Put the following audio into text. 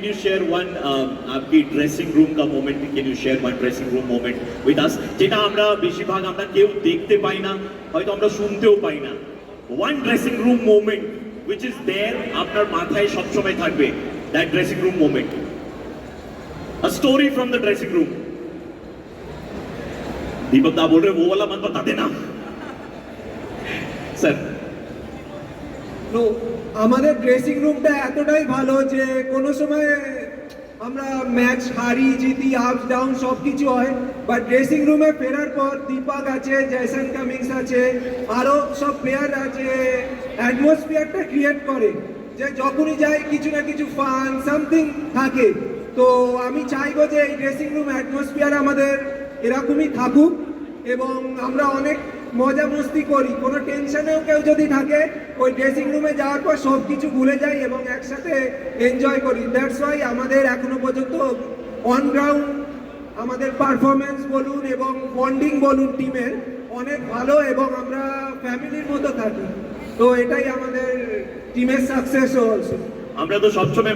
Can you share one um, आपकी dressing room का moment can you share one dressing room moment with us যেটা আমরা বেশিরভাগ আমরা কেউ দেখতে পাই না হয়তো আমরা শুনতেও পাই না one dressing room moment which is there আপনার মাথায় সবসময় থাকবে that dressing room moment a story from the dressing room Deepak da बोल रहे वो वाला मत बता देना सर তো আমাদের ড্রেসিং রুমটা এতটাই ভালো যে কোনো সময় আমরা ম্যাচ হারি, জিতি আপ ডাউন সব কিছু হয় বাট ড্রেসিং রুমে ফেরার পর দীপক আছে জয়সন কামিংস আছে আরও সব প্লেয়ার আছে। অ্যাটমসফিয়ারটা ক্রিয়েট করে যে যখনই যাই কিছু না কিছু ফান সামথিং থাকে। তো আমি চাইব যে এই ড্রেসিং রুম অ্যাটমসফিয়ার আমাদের এরকমই থাকুক এবং আমরা অনেক মজা মস্তি করি, কোনো টেনশনেও কেউ যদি থাকে, ওই ড্রেসিং রুমে যাওয়ার পর সব কিছু ভুলে যাই এবং একসাথে এনজয় করি। দ্যাটস ওয়াই আমাদের এখনও পর্যন্ত অন গ্রাউন্ড আমাদের পারফরমেন্স বলুন এবং বন্ডিং বলুন টিমের অনেক ভালো এবং আমরা ফ্যামিলির মতো থাকি। তো এটাই আমাদের টিমের সাকসেস অলসো আমরা তো সবসময়